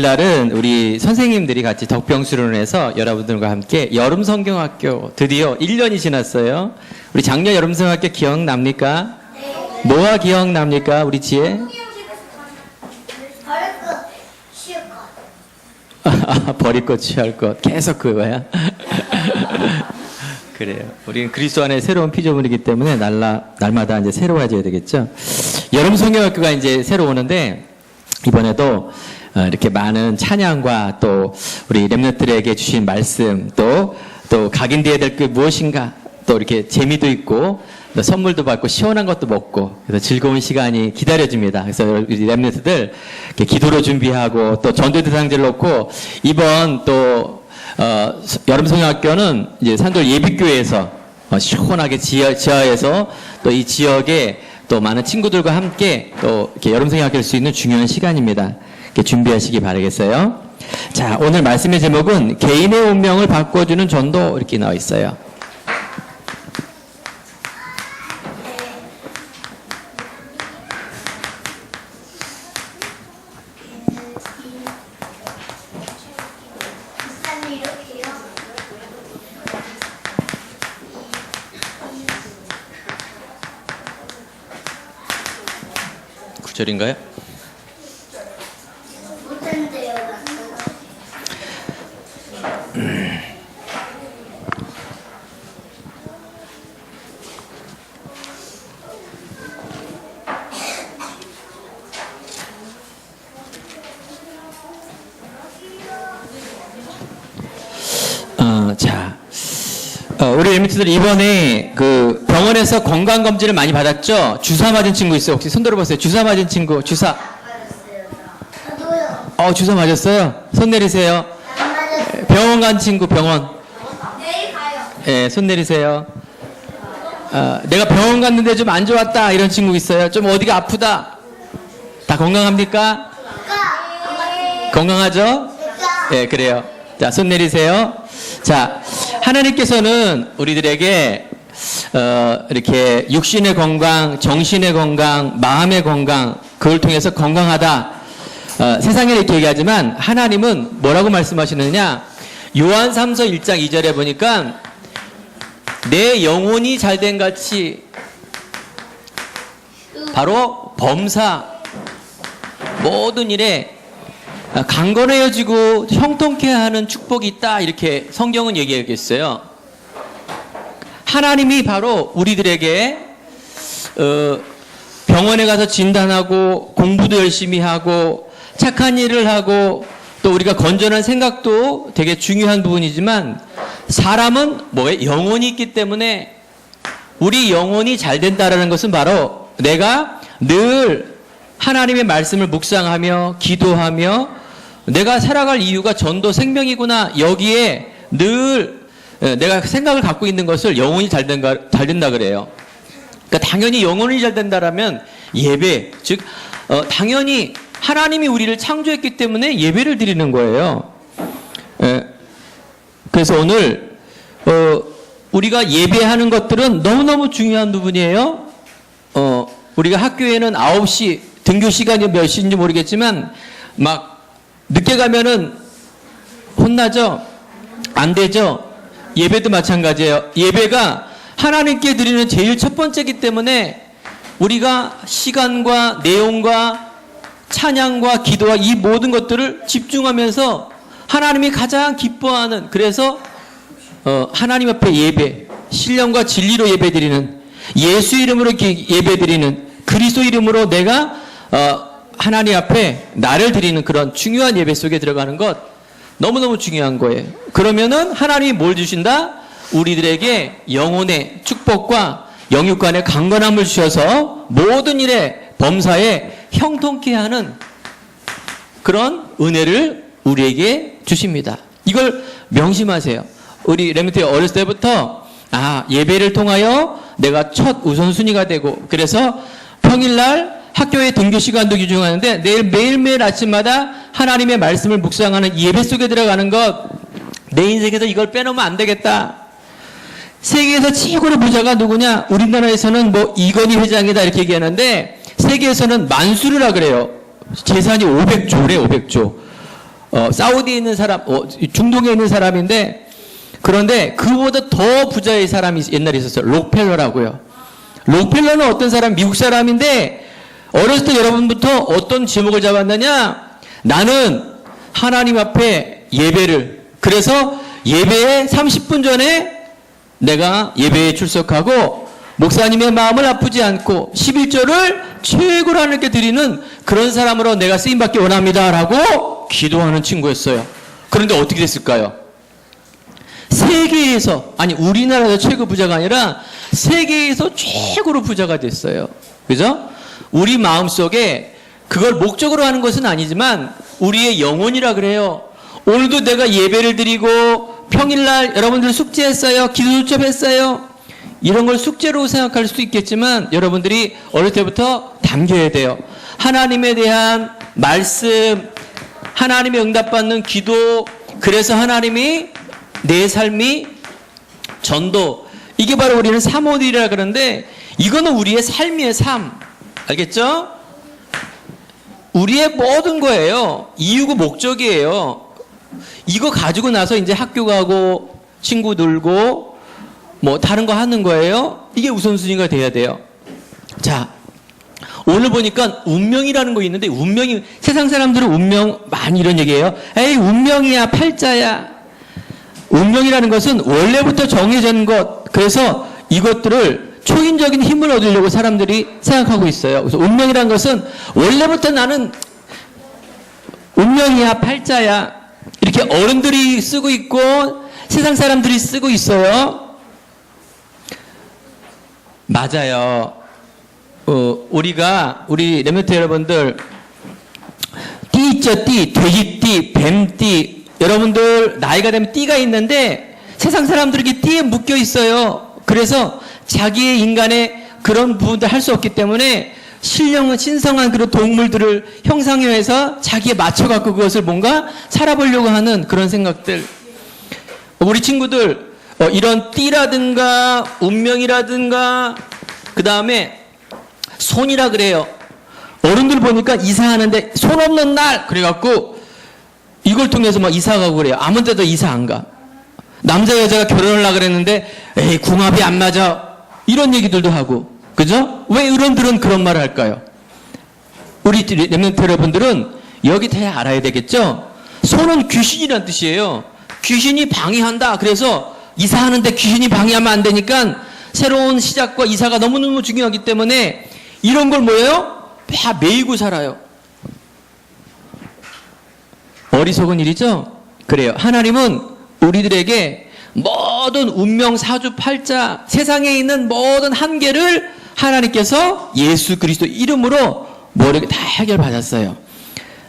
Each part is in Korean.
날은 우리 선생님들이 같이 덕병수련을 해서 여러분들과 함께 여름 성경학교 드디어 1년이 지났어요. 우리 작년 여름 성경학교 기억납니까? 뭐가 기억납니까? 우리 지혜? 버릴 것. 아, 버릴 취할 것. 계속 그거야. 그래요. 우리는 그리스도 안에 새로운 피조물이기 때문에 날라, 날마다 이제 새로워져야 되겠죠. 여름 성경학교가 이제 새로 오는데, 이번에도 어, 이렇게 많은 찬양과 또 우리 렘너들에게 주신 말씀 또, 또 각인되어야 될그 무엇인가 또 이렇게 재미도 있고 또 선물도 받고 시원한 것도 먹고 그래서 즐거운 시간이 기다려집니다. 그래서 우리 렘너들 기도로 준비하고 또 전도 대상자를 놓고 이번 또 어, 여름 성형학교는 이제 산돌 예비교회에서 어, 시원하게 지하, 지하에서 또 이 지역에 또 많은 친구들과 함께 또 이렇게 여름 성형학교 할수 있는 중요한 시간입니다. 준비하시기 바라겠어요. 자, 오늘 말씀의 제목은 개인의 운명을 바꿔주는 전도 이렇게 나와 있어요. 구절인가요. 어, 우리 엘미트들 이번에 그 병원에서 건강 검진을 많이 받았죠? 주사 맞은 친구 있어요? 혹시 손 들어보세요. 주사 맞은 친구, 주사. 저도요. 어, 주사 맞았어요? 손 내리세요. 안 맞았어요. 병원 간 친구, 병원. 내일 가요. 예, 손 내리세요. 어, 내가 병원 갔는데 좀 안 좋았다. 이런 친구 있어요? 좀 어디가 아프다. 다 건강합니까? 가. 건강하죠? 가. 예, 그래요. 자, 손 내리세요. 자, 하나님께서는 우리들에게 어, 이렇게 육신의 건강, 정신의 건강, 마음의 건강, 그걸 통해서 건강하다. 어, 세상에 이렇게 얘기하지만 하나님은 뭐라고 말씀하시느냐? 요한 3서 1장 2절에 보니까 내 영혼이 잘된 같이 바로 범사 모든 일에 강건해지고 형통케 하는 축복이 있다 이렇게 성경은 얘기하겠어요. 하나님이 바로 우리들에게 어, 병원에 가서 진단하고 공부도 열심히 하고 착한 일을 하고 또 우리가 건전한 생각도 되게 중요한 부분이지만 사람은 뭐에 영혼이 있기 때문에 우리 영혼이 잘 된다라는 것은 바로 내가 늘 하나님의 말씀을 묵상하며 기도하며 내가 살아갈 이유가 전도 생명이구나 여기에 늘 예, 내가 생각을 갖고 있는 것을 영혼이 잘 된다, 잘 된다 그래요. 그러니까 당연히 영혼이 잘 된다라면 예배 즉 어, 당연히 하나님이 우리를 창조했기 때문에 예배를 드리는 거예요. 예, 그래서 오늘 어, 우리가 예배하는 것들은 너무너무 중요한 부분이에요. 어, 우리가 학교에는 9시 등교 시간이 몇 시인지 모르겠지만 막 늦게 가면은 혼나죠? 안 되죠? 예배도 마찬가지예요. 예배가 하나님께 드리는 제일 첫 번째이기 때문에 우리가 시간과 내용과 찬양과 기도와 이 모든 것들을 집중하면서 하나님이 가장 기뻐하는 그래서 어, 하나님 앞에 예배, 신령과 진리로 예배 드리는 예수 이름으로 기- 예배 드리는 그리스도 이름으로 내가 어, 하나님 앞에 나를 드리는 그런 중요한 예배 속에 들어가는 것 너무너무 중요한 거예요. 그러면은 하나님이 뭘 주신다? 우리들에게 영혼의 축복과 영육간의 강건함을 주셔서 모든 일에 범사에 형통케 하는 그런 은혜를 우리에게 주십니다. 이걸 명심하세요. 우리 레미트 어렸을 때부터 아 예배를 통하여 내가 첫 우선순위가 되고 그래서 평일날 학교의 등교 시간도 규정하는데 내일 매일매일 아침마다 하나님의 말씀을 묵상하는 예배 속에 들어가는 것 내 인생에서 이걸 빼놓으면 안 되겠다. 세계에서 최고의 부자가 누구냐? 우리나라에서는 뭐 이건희 회장이다 이렇게 얘기하는데 세계에서는 만수르라 그래요. 재산이 500조래 500조. 어, 사우디에 있는 사람, 어, 중동에 있는 사람인데 그런데 그보다 더 부자의 사람이 옛날에 있었어요. 록펠러라고요. 록펠러는 어떤 사람? 미국 사람인데 어렸을 때 여러분부터 어떤 제목을 잡았느냐? 나는 하나님 앞에 예배를 그래서 예배에 30분 전에 내가 예배에 출석하고 목사님의 마음을 아프지 않고 11조를 최고로 하나님께 드리는 그런 사람으로 내가 쓰임받기 원합니다 라고 기도하는 친구였어요. 그런데 어떻게 됐을까요? 세계에서 아니 우리나라에서 최고 부자가 아니라 세계에서 최고로 부자가 됐어요. 그죠? 우리 마음 속에 그걸 목적으로 하는 것은 아니지만 우리의 영혼이라 그래요. 오늘도 내가 예배를 드리고 평일날 여러분들 숙제했어요. 기도 수첩했어요. 이런 걸 숙제로 생각할 수도 있겠지만 여러분들이 어릴 때부터 담겨야 돼요. 하나님에 대한 말씀, 하나님의 응답받는 기도, 그래서 하나님이 내 삶이 전도, 이게 바로 우리는 사모들이라 그러는데 이거는 우리의 삶의 삶. 알겠죠? 우리의 모든 거예요. 이유고 목적이에요. 이거 가지고 나서 이제 학교 가고 친구 놀고 뭐 다른 거 하는 거예요. 이게 우선순위가 돼야 돼요. 자, 오늘 보니까 운명이라는 거 있는데 운명이 세상 사람들은 운명 많이 이런 얘기해요. 에이 운명이야 팔자야. 운명이라는 것은 원래부터 정해진 것. 그래서 이것들을 초인적인 힘을 얻으려고 사람들이 생각하고 있어요. 그래서 운명이라는 것은 원래부터 나는 운명이야 팔자야. 이렇게 어른들이 쓰고 있고 세상 사람들이 쓰고 있어요. 맞아요. 어, 우리가 우리 레메트 여러분들 띠 있죠 띠 돼지띠 뱀띠 여러분들 나이가 되면 띠가 있는데 세상 사람들에게 띠에 묶여 있어요 그래서 자기의 인간의 그런 부분들 할 수 없기 때문에 신령은 신성한 그런 동물들을 형상화해서 자기에 맞춰 갖고 그것을 뭔가 살아보려고 하는 그런 생각들 우리 친구들 어, 이런 띠라든가 운명이라든가 그 다음에 손이라 그래요. 어른들 보니까 이사하는데 손 없는 날 그래갖고 이걸 통해서 막 이사 가고 그래요. 아무 데도 이사 안 가. 남자 여자가 결혼을 하려 그랬는데 에이 궁합이 안 맞아. 이런 얘기들도 하고 그죠? 왜 어른들은 그런 말을 할까요? 우리 랩런트 여러분들은 여기 다 알아야 되겠죠? 손은 귀신이란 뜻이에요. 귀신이 방해한다. 그래서 이사하는데 귀신이 방해하면 안 되니까 새로운 시작과 이사가 너무너무 중요하기 때문에 이런 걸 뭐예요? 다 메이고 살아요. 어리석은 일이죠? 그래요. 하나님은 우리들에게 모든 운명, 사주, 팔자, 세상에 있는 모든 한계를 하나님께서 예수 그리스도 이름으로 모르게 다 해결받았어요.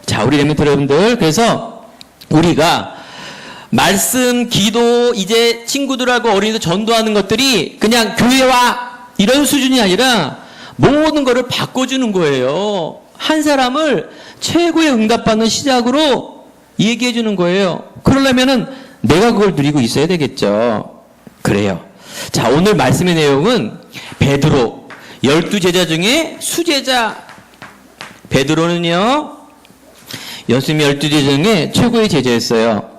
자, 우리 레미트 여러분들, 그래서 우리가 말씀, 기도, 이제 친구들하고 어린이들 전도하는 것들이 그냥 교회와 이런 수준이 아니라 모든 것을 바꿔주는 거예요. 한 사람을 최고의 응답받는 시작으로 얘기해 주는 거예요. 그러려면은 내가 그걸 누리고 있어야 되겠죠. 그래요. 자, 오늘 말씀의 내용은 베드로, 열두 제자 중에 수제자. 베드로는요, 예수님 열두 제자 중에 최고의 제자였어요.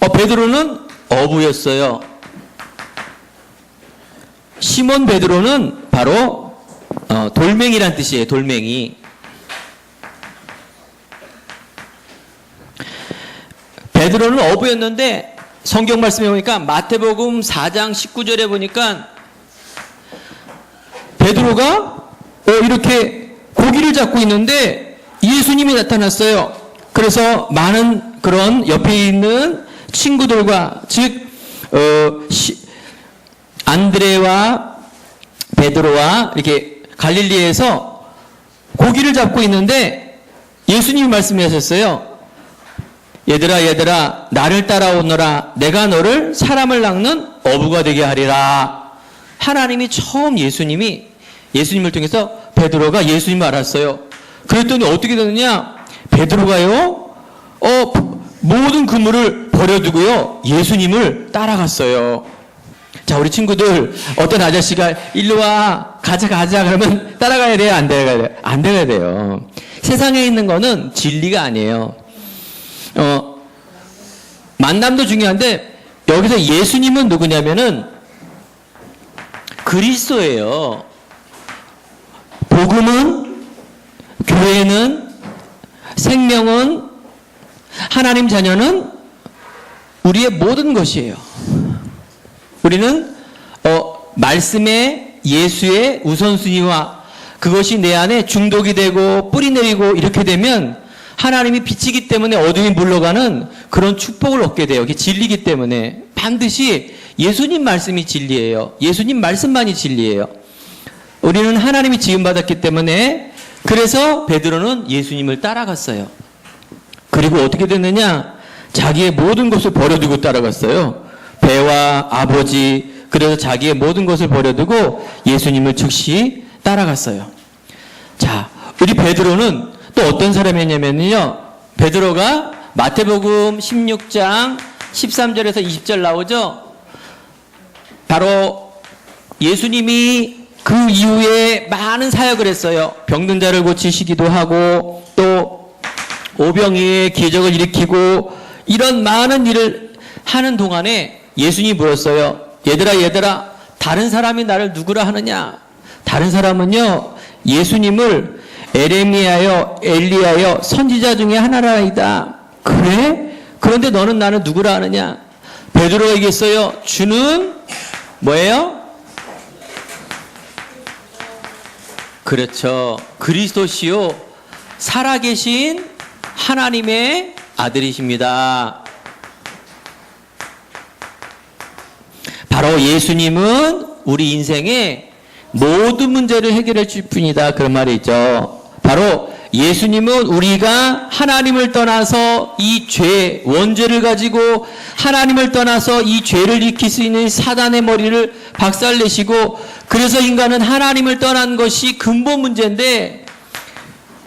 어, 베드로는 어부였어요. 시몬 베드로는 바로 어, 돌멩이란 뜻이에요. 돌멩이. 베드로는 어부였는데 성경 말씀에 보니까 마태복음 4장 19절에 보니까 베드로가 어, 이렇게 고기를 잡고 있는데 예수님이 나타났어요. 그래서 많은 그런 옆에 있는 친구들과 즉 어, 시, 안드레와 베드로와 이렇게 갈릴리에서 고기를 잡고 있는데 예수님이 말씀하셨어요. 얘들아 얘들아 나를 따라오너라 내가 너를 사람을 낚는 어부가 되게 하리라. 하나님이 처음 예수님이 예수님을 통해서 베드로가 예수님을 알았어요. 그랬더니 어떻게 되느냐? 베드로가요. 어 모든 그물을 버려두고요. 예수님을 따라갔어요. 자, 우리 친구들, 어떤 아저씨가 일로 와, 가자, 가자, 그러면 따라가야 돼요? 안 돼요? 안 따라가야 돼요. 세상에 있는 거는 진리가 아니에요. 어, 만남도 중요한데 여기서 예수님은 누구냐면은 그리스도예요. 복음은 교회는 생명은 하나님 자녀는 우리의 모든 것이에요. 우리는 어, 말씀의 예수의 우선순위와 그것이 내 안에 중독이 되고 뿌리 내리고 이렇게 되면 하나님이 빛이기 때문에 어둠이 물러가는 그런 축복을 얻게 돼요. 이게 진리기 때문에 반드시 예수님 말씀이 진리예요. 예수님 말씀만이 진리예요. 우리는 하나님이 지음 받았기 때문에 그래서 베드로는 예수님을 따라갔어요. 그리고 어떻게 됐느냐? 자기의 모든 것을 버려두고 따라갔어요. 배와 아버지, 그래서 자기의 모든 것을 버려두고 예수님을 즉시 따라갔어요. 자, 우리 베드로는 또 어떤 사람이었냐면요. 베드로가 마태복음 16장 13절에서 20절 나오죠. 바로 예수님이 그 이후에 많은 사역을 했어요. 병든 자를 고치시기도 하고 또 오병이의 기적을 일으키고 이런 많은 일을 하는 동안에 예수님이 물었어요. 얘들아 얘들아 다른 사람이 나를 누구라 하느냐? 다른 사람은요 예수님을 에레미야여 엘리야여 선지자 중에 하나라이다. 그래? 그런데 너는 나는 누구라 하느냐? 베드로가 얘기했어요. 주는 뭐예요? 그렇죠. 그리스도시요 살아계신 하나님의 아들이십니다. 바로 예수님은 우리 인생의 모든 문제를 해결해 줄 뿐이다. 그런 말이 있죠. 바로 예수님은 우리가 하나님을 떠나서 이 죄, 원죄를 가지고 하나님을 떠나서 이 죄를 일으킬 수 있는 사단의 머리를 박살내시고 그래서 인간은 하나님을 떠난 것이 근본 문제인데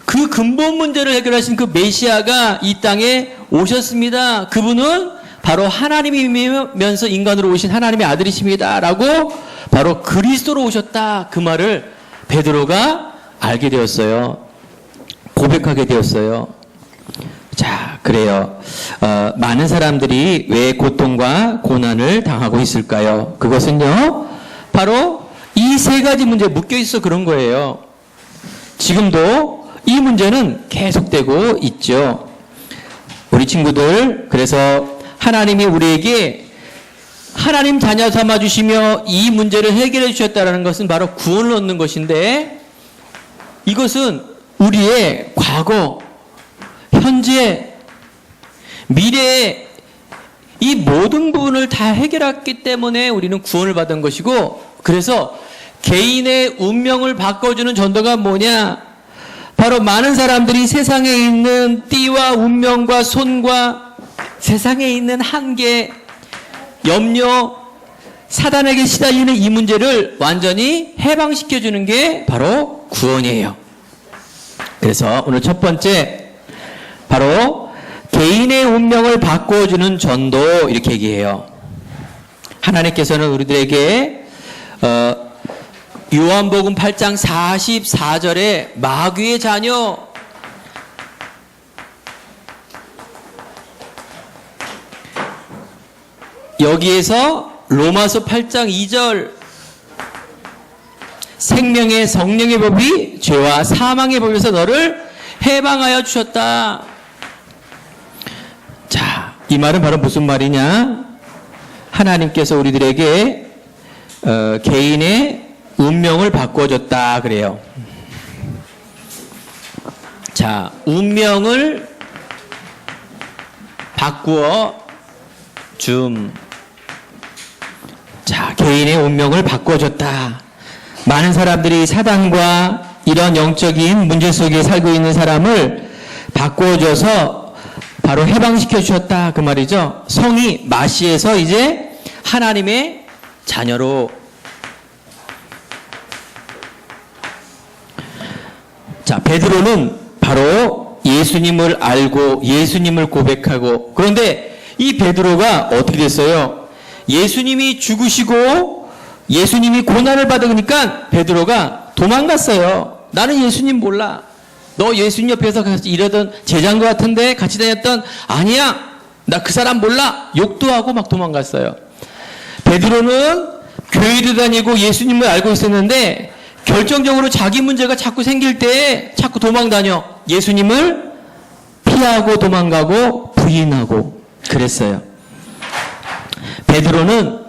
그 근본 문제를 해결하신 그 메시아가 이 땅에 오셨습니다. 그분은 바로 하나님이면서 인간으로 오신 하나님의 아들이십니다. 라고 바로 그리스도로 오셨다. 그 말을 베드로가 알게 되었어요. 고백하게 되었어요. 자, 그래요. 어, 많은 사람들이 왜 고통과 고난을 당하고 있을까요? 그것은요, 바로 이 세 가지 문제에 묶여 있어 그런 거예요. 지금도 이 문제는 계속되고 있죠. 우리 친구들, 그래서 하나님이 우리에게 하나님 자녀 삼아 주시며 이 문제를 해결해 주셨다는 것은 바로 구원을 얻는 것인데 이것은 우리의 과거, 현재, 미래의 이 모든 부분을 다 해결했기 때문에 우리는 구원을 받은 것이고 그래서 개인의 운명을 바꿔주는 전도가 뭐냐? 바로 많은 사람들이 세상에 있는 띠와 운명과 손과 세상에 있는 한계, 염려, 사단에게 시달리는 이 문제를 완전히 해방시켜주는 게 바로 구원이에요. 그래서 오늘 첫 번째, 바로 개인의 운명을 바꿔주는 전도 이렇게 얘기해요. 하나님께서는 우리들에게 어, 요한복음 8장 44절에 마귀의 자녀 여기에서 로마서 8장 2절 생명의 성령의 법이 죄와 사망의 법에서 너를 해방하여 주셨다. 자, 이 말은 바로 무슨 말이냐? 하나님께서 우리들에게 어, 개인의 운명을 바꿔줬다 그래요. 자, 운명을 바꾸어 줌. 자, 개인의 운명을 바꿔줬다. 많은 사람들이 사단과 이런 영적인 문제 속에 살고 있는 사람을 바꿔줘서 바로 해방시켜 주셨다. 그 말이죠. 성이 마시에서 이제 하나님의 자녀로 자, 베드로는 바로 예수님을 알고 예수님을 고백하고 그런데 이 베드로가 어떻게 됐어요? 예수님이 죽으시고 예수님이 고난을 받으니까 베드로가 도망갔어요. 나는 예수님 몰라. 너 예수님 옆에서 같이 일하던 제자인 것 같은데 같이 다녔던 아니야. 나 그 사람 몰라. 욕도 하고 막 도망갔어요. 베드로는 교회도 다니고 예수님을 알고 있었는데 결정적으로 자기 문제가 자꾸 생길 때 자꾸 도망 다녀. 예수님을 피하고 도망가고 부인하고 그랬어요. 베드로는 어,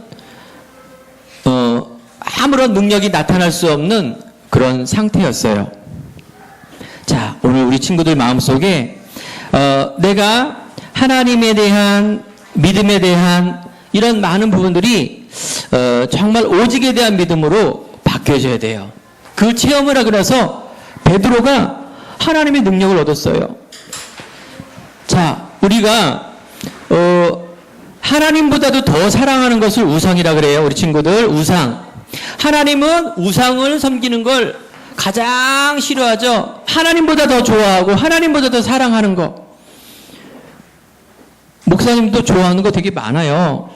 아무런 능력이 나타날 수 없는 그런 상태였어요. 자, 오늘 우리 친구들 마음속에 어, 내가 하나님에 대한 믿음에 대한 이런 많은 부분들이 어, 정말 오직에 대한 믿음으로 바뀌어져야 돼요. 그 체험을 하고 나서 베드로가 하나님의 능력을 얻었어요. 자, 우리가 어, 하나님보다도 더 사랑하는 것을 우상이라 그래요. 우리 친구들 우상. 하나님은 우상을 섬기는 걸 가장 싫어하죠. 하나님보다 더 좋아하고 하나님보다 더 사랑하는 거. 목사님도 좋아하는 거 되게 많아요.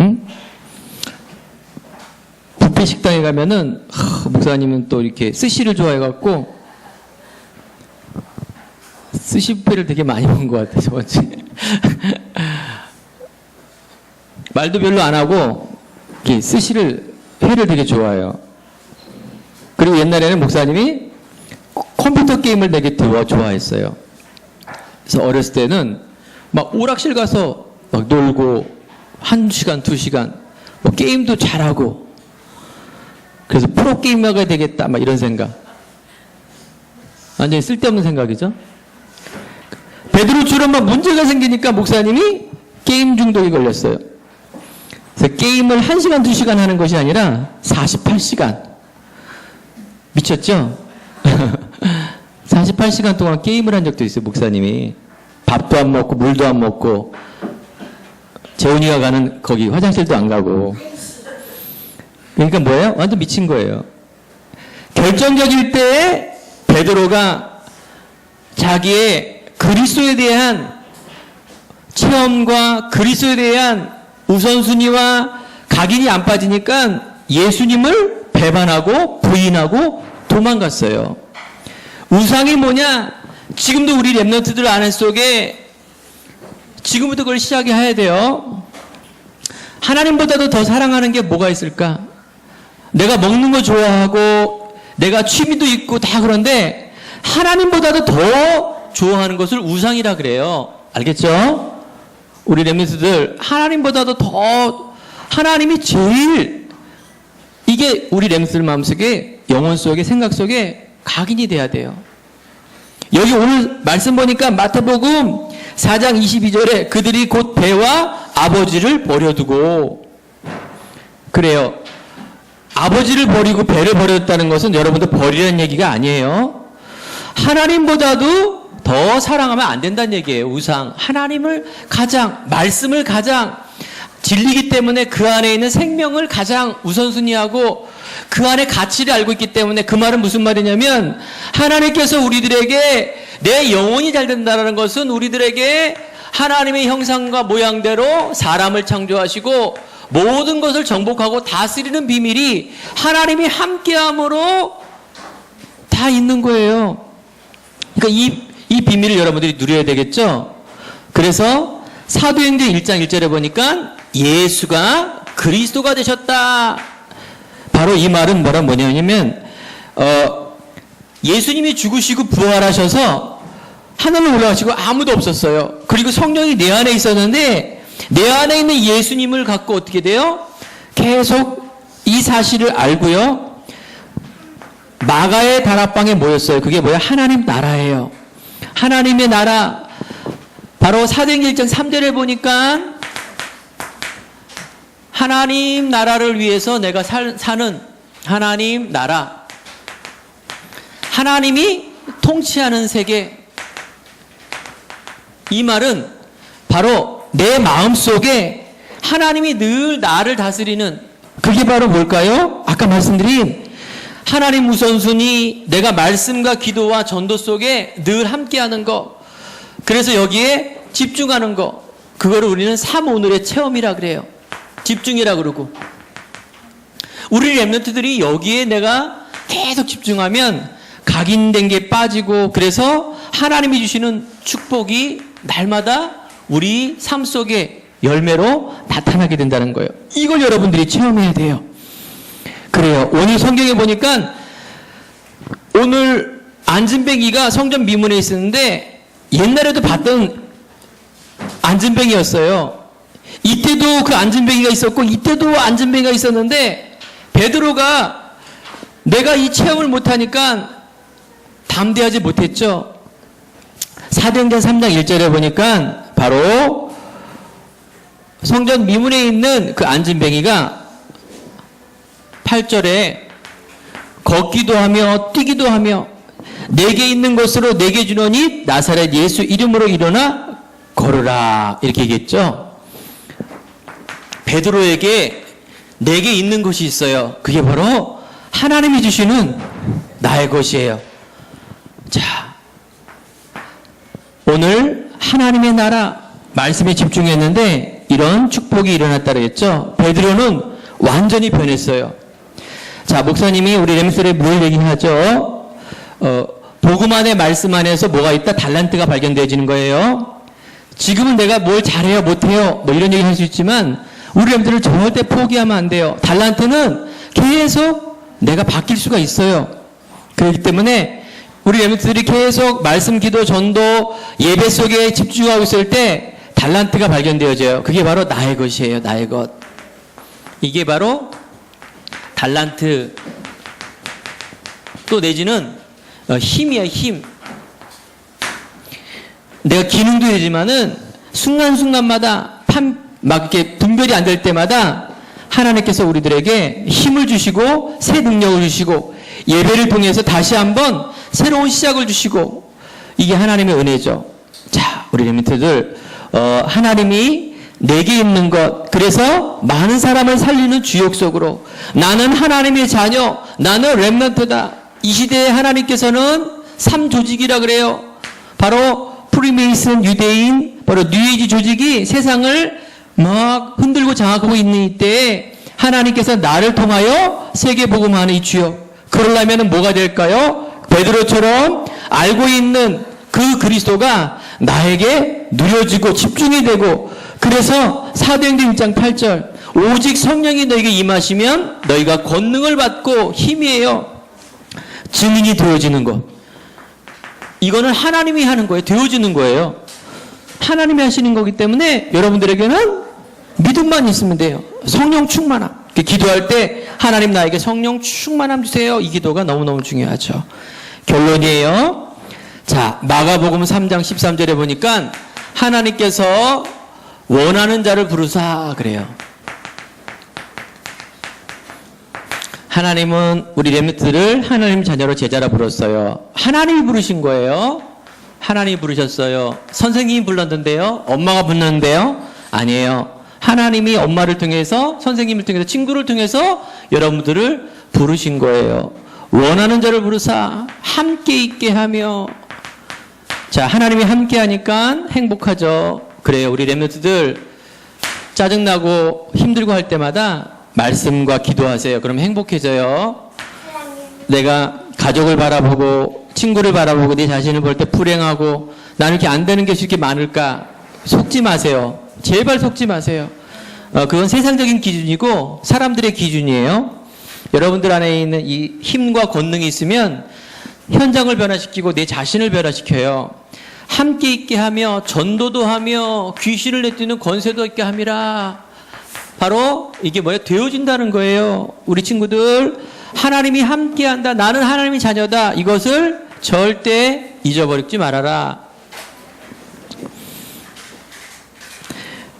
응? 뷔페 식당에 가면은 하, 목사님은 또 이렇게 스시를 좋아해갖고 스시 뷔페를 되게 많이 본 것 같아요 저번 주에. 말도 별로 안 하고 스시를 회를 되게 좋아해요. 그리고 옛날에는 목사님이 컴퓨터 게임을 되게 좋아- 좋아했어요. 그래서 어렸을 때는 막 오락실 가서 막 놀고 한 시간 두 시간 뭐 게임도 잘하고 그래서 프로 게이머가 되겠다 막 이런 생각. 완전히 쓸데없는 생각이죠. 베드로처럼 막 문제가 생기니까 목사님이 게임 중독에 걸렸어요. 그래서 게임을 1시간, 2시간 하는 것이 아니라 48시간. 미쳤죠? 48시간 동안 게임을 한 적도 있어요, 목사님이. 밥도 안 먹고, 물도 안 먹고, 재훈이가 가는 거기 화장실도 안 가고. 그러니까 뭐예요? 완전 미친 거예요. 결정적일 때 베드로가 자기의 그리스도에 대한 체험과 그리스도에 대한 우선순위와 각인이 안 빠지니까 예수님을 배반하고 부인하고 도망갔어요. 우상이 뭐냐? 지금도 우리 랩런트들 안에 속에 지금부터 그걸 시작해야 돼요. 하나님보다도 더 사랑하는 게 뭐가 있을까? 내가 먹는 거 좋아하고 내가 취미도 있고 다 그런데 하나님보다도 더 좋아하는 것을 우상이라 그래요. 알겠죠? 우리 렘미스들 하나님보다도 더 하나님이 제일 이게 우리 렘스들 마음속에 영혼 속에 생각 속에 각인이 돼야 돼요. 여기 오늘 말씀 보니까 마태복음 4장 22절에 그들이 곧 배와 아버지를 버려두고 그래요. 아버지를 버리고 배를 버렸다는 것은 여러분들 버리라는 얘기가 아니에요. 하나님보다도 더 사랑하면 안 된다는 얘기예요. 우상. 하나님을 가장, 말씀을 가장, 진리기 때문에 그 안에 있는 생명을 가장 우선순위하고 그 안에 가치를 알고 있기 때문에 그 말은 무슨 말이냐면 하나님께서 우리들에게 내 영혼이 잘 된다는 것은 우리들에게 하나님의 형상과 모양대로 사람을 창조하시고 모든 것을 정복하고 다스리는 비밀이 하나님이 함께함으로 다 있는 거예요. 그러니까 이, 이 비밀을 여러분들이 누려야 되겠죠? 그래서 사도행전 1장 1절에 보니까 예수가 그리스도가 되셨다. 바로 이 말은 뭐라 뭐냐면, 어, 예수님이 죽으시고 부활하셔서 하늘로 올라가시고 아무도 없었어요. 그리고 성령이 내 안에 있었는데, 내 안에 있는 예수님을 갖고 어떻게 돼요? 계속 이 사실을 알고요. 마가의 다락방에 모였어요. 그게 뭐야? 하나님 나라예요. 하나님의 나라. 바로 사도행전 1장 3절에 보니까 하나님 나라를 위해서 내가 살, 사는 하나님 나라. 하나님이 통치하는 세계. 이 말은 바로 내 마음 속에 하나님이 늘 나를 다스리는 그게 바로 뭘까요? 아까 말씀드린 하나님 우선순위, 내가 말씀과 기도와 전도 속에 늘 함께하는 거. 그래서 여기에 집중하는 거. 그거를 우리는 3 오늘의 체험이라 그래요. 집중이라 그러고. 우리 랩런트들이 여기에 내가 계속 집중하면 각인된 게 빠지고 그래서 하나님이 주시는 축복이 날마다 우리 삶 속에 열매로 나타나게 된다는 거예요. 이걸 여러분들이 체험해야 돼요. 그래요. 오늘 성경에 보니까 오늘 안진뱅이가 성전 미문에 있었는데 옛날에도 봤던 안진뱅이였어요. 이때도 그 안진뱅이가 있었고 이때도 안진뱅이가 있었는데 베드로가 내가 이 체험을 못하니까 담대하지 못했죠. 사도행전 3장 1절에 보니까 바로 성전 미문에 있는 그 안진뱅이가 8절에 걷기도 하며 뛰기도 하며 내게 있는 것으로 내게 주노니 나사렛 예수 이름으로 일어나 걸으라 이렇게 얘기했죠. 베드로에게 내게 있는 것이 있어요. 그게 바로 하나님이 주시는 나의 것이에요. 자, 오늘 하나님의 나라 말씀에 집중했는데 이런 축복이 일어났다 그랬죠. 베드로는 완전히 변했어요. 자, 목사님이 우리 렘스에 뭘 얘기하죠? 어, 복음 안에 말씀 안에서 뭐가 있다? 달란트가 발견되어지는 거예요. 지금은 내가 뭘 잘해요, 못해요, 뭐 이런 얘기 할 수 있지만 우리 렘들을 절대 포기하면 안 돼요. 달란트는 계속 내가 바뀔 수가 있어요. 그렇기 때문에 우리 렘들이 계속 말씀, 기도, 전도, 예배 속에 집중하고 있을 때 달란트가 발견되어져요. 그게 바로 나의 것이에요, 나의 것. 이게 바로 달란트 또 내지는 어, 힘이야 힘 내가 기능도 되지만은 순간순간마다 판, 막 이렇게 분별이 안 될 때마다 하나님께서 우리들에게 힘을 주시고 새 능력을 주시고 예배를 통해서 다시 한번 새로운 시작을 주시고 이게 하나님의 은혜죠. 자, 우리 리미트들 어, 하나님이 내게 있는 것. 그래서 많은 사람을 살리는 주역 속으로 나는 하나님의 자녀 나는 렘넌트다. 이 시대에 하나님께서는 삼 조직이라 그래요. 바로 프리메이슨 유대인 바로 뉴에이지 조직이 세상을 막 흔들고 장악하고 있는 이때에 하나님께서 나를 통하여 세계 복음하는 이 주역. 그러려면 뭐가 될까요? 베드로처럼 알고 있는 그 그리스도가 나에게 누려지고 집중이 되고 그래서 사도행전 1장 8절 오직 성령이 너에게 임하시면 너희가 권능을 받고 힘이에요. 증인이 되어지는 것. 이거는 하나님이 하는 거예요. 되어지는 거예요. 하나님이 하시는 거기 때문에 여러분들에게는 믿음만 있으면 돼요. 성령 충만함. 기도할 때 하나님 나에게 성령 충만함 주세요. 이 기도가 너무너무 중요하죠. 결론이에요. 자, 마가복음 3장 13절에 보니까 하나님께서 원하는 자를 부르사 그래요. 하나님은 우리 렘트를 하나님 자녀로 제자라 불렀어요. 하나님이 부르신 거예요. 하나님이 부르셨어요. 선생님이 불렀는데요. 엄마가 불렀는데요. 아니에요. 하나님이 엄마를 통해서 선생님을 통해서 친구를 통해서 여러분들을 부르신 거예요. 원하는 자를 부르사 함께 있게 하며 자 하나님이 함께 하니까 행복하죠. 그래요. 우리 렘트들 짜증나고 힘들고 할 때마다 말씀과 기도하세요. 그럼 행복해져요. 내가 가족을 바라보고 친구를 바라보고 내 자신을 볼 때 불행하고 나는 이렇게 안 되는 것이 이렇게 많을까 속지 마세요. 제발 속지 마세요. 어, 그건 세상적인 기준이고 사람들의 기준이에요. 여러분들 안에 있는 이 힘과 권능이 있으면 현장을 변화시키고 내 자신을 변화시켜요. 함께 있게 하며 전도도 하며 귀신을 내뛰는 권세도 있게 함이라. 바로 이게 뭐예요? 되어진다는 거예요. 우리 친구들 하나님이 함께 한다. 나는 하나님의 자녀다. 이것을 절대 잊어버리지 말아라.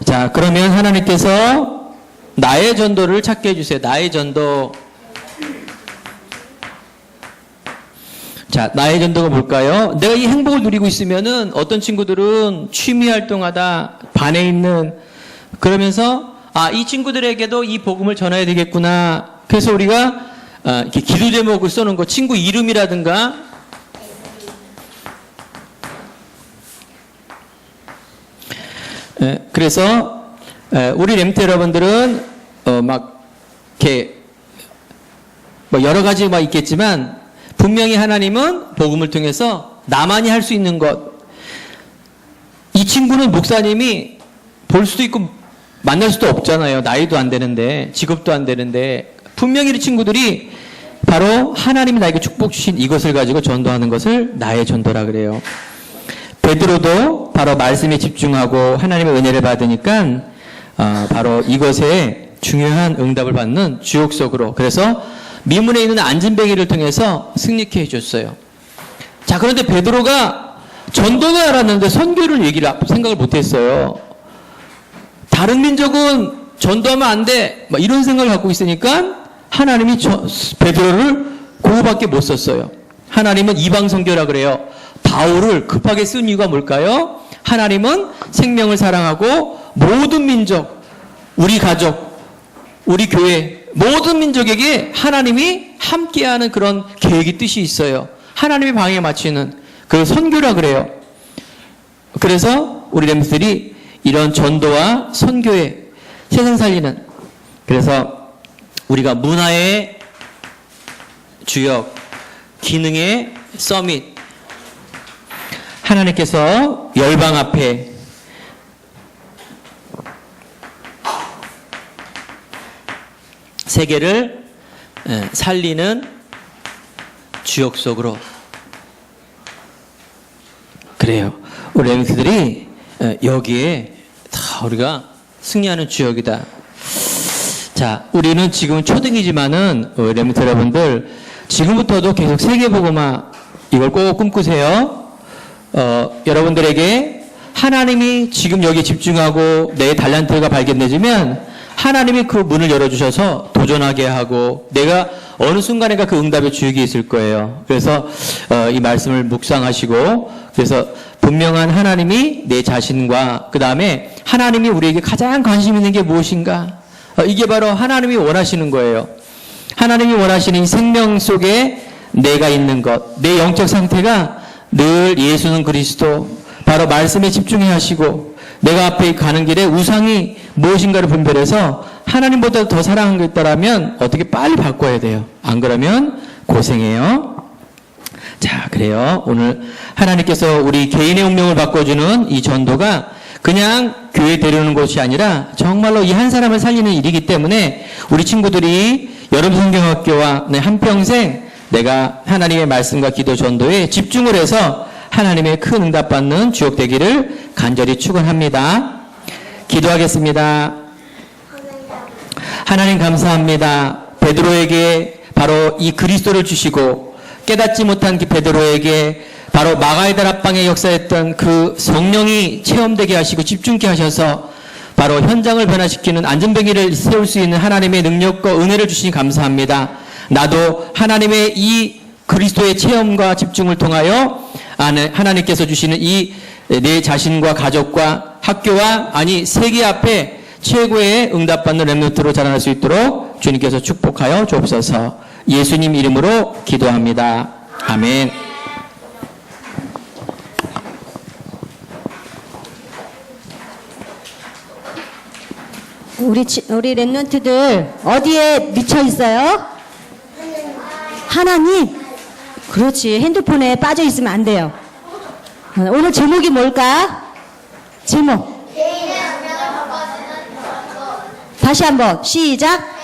자, 그러면 하나님께서 나의 전도를 찾게 해주세요. 나의 전도. 자, 나의 전도가 뭘까요? 내가 이 행복을 누리고 있으면은 어떤 친구들은 취미 활동하다, 반에 있는, 그러면서, 아, 이 친구들에게도 이 복음을 전해야 되겠구나. 그래서 우리가, 아, 이렇게 기도 제목을 써놓은 거, 친구 이름이라든가, 에, 그래서, 에, 우리 렘트 여러분들은, 어, 막, 이렇게, 뭐 여러 가지 막 있겠지만, 분명히 하나님은 복음을 통해서 나만이 할 수 있는 것, 이 친구는 목사님이 볼 수도 있고 만날 수도 없잖아요. 나이도 안 되는데, 직업도 안 되는데, 분명히 이 친구들이 바로 하나님이 나에게 축복 주신 이것을 가지고 전도하는 것을 나의 전도라 그래요. 베드로도 바로 말씀에 집중하고 하나님의 은혜를 받으니까 어, 바로 이것에 중요한 응답을 받는 주옥 속으로 그래서 미문에 있는 안진뱅이를 통해서 승리케 해줬어요. 자 그런데 베드로가 전도는 알았는데 선교를 얘기를 생각을 못했어요. 다른 민족은 전도하면 안 돼. 막 이런 생각을 갖고 있으니까 하나님이 저, 베드로를 그거밖에 못 썼어요. 하나님은 이방 선교라 그래요. 바울을 급하게 쓴 이유가 뭘까요? 하나님은 생명을 사랑하고 모든 민족, 우리 가족, 우리 교회, 모든 민족에게 하나님이 함께하는 그런 계획이 뜻이 있어요. 하나님의 방에 맞추는 그 선교라 그래요. 그래서 우리 렘들이 이런 전도와 선교에 세상 살리는 그래서 우리가 문화의 주역, 기능의 서밋 하나님께서 열방 앞에 세계를 예, 살리는 주역 속으로 그래요. 우리 렘스들이 여기에 다 우리가 승리하는 주역이다. 자, 우리는 지금 초등이지만은 어, 렘스 여러분들 지금부터도 계속 세계보고마 이걸 꼭 꿈꾸세요. 어, 여러분들에게 하나님이 지금 여기 집중하고 내 달란트가 발견되지만 하나님이 그 문을 열어주셔서 도전하게 하고 내가 어느 순간에가 그 응답의 주역이 있을 거예요. 그래서 어, 이 말씀을 묵상하시고 그래서 분명한 하나님이 내 자신과 그 다음에 하나님이 우리에게 가장 관심 있는 게 무엇인가? 어, 이게 바로 하나님이 원하시는 거예요. 하나님이 원하시는 이 생명 속에 내가 있는 것, 내 영적 상태가 늘 예수는 그리스도, 바로 말씀에 집중해 하시고, 내가 앞에 가는 길에 우상이 무엇인가를 분별해서 하나님보다 더 있다라면 어떻게 빨리 바꿔야 돼요. 안 그러면 고생해요. 자, 그래요. 오늘 하나님께서 우리 개인의 운명을 바꿔주는 이 전도가 그냥 교회 데려오는 것이 아니라 정말로 이 한 사람을 살리는 일이기 때문에 우리 친구들이 여름 성경학교와 내 한평생 내가 하나님의 말씀과 기도 전도에 집중을 해서 하나님의 큰 응답 받는 주역 되기를 간절히 축원합니다. 기도하겠습니다. 하나님 감사합니다. 베드로에게 바로 이 그리스도를 주시고 깨닫지 못한 그 베드로에게 바로 마가이다 합방에 역사했던 그 성령이 체험되게 하시고 집중케 하셔서 바로 현장을 변화시키는 안전뱅이를 세울 수 있는 하나님의 능력과 은혜를 주시니 감사합니다. 나도 하나님의 이 그리스도의 체험과 집중을 통하여 하나님께서 주시는 이 내 자신과 가족과 학교와 아니 세계 앞에 최고의 응답받는 렘노트로 자라날 수 있도록 주님께서 축복하여 주옵소서 예수님 이름으로 기도합니다. 아멘. 우리 치- 우리 랩런트들 어디에 미쳐 있어요? 하나님. 그렇지. 핸드폰에 빠져 있으면 안 돼요. 어, 오늘 제목이 뭘까? 제목. 다시 한번 시작.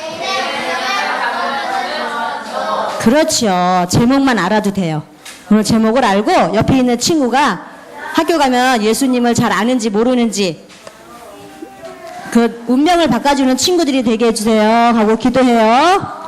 그렇죠. 제목만 알아도 돼요. 오늘 제목을 알고 옆에 있는 친구가 학교 가면 예수님을 잘 아는지 모르는지 그 운명을 바꿔주는 친구들이 되게 해주세요 하고 기도해요.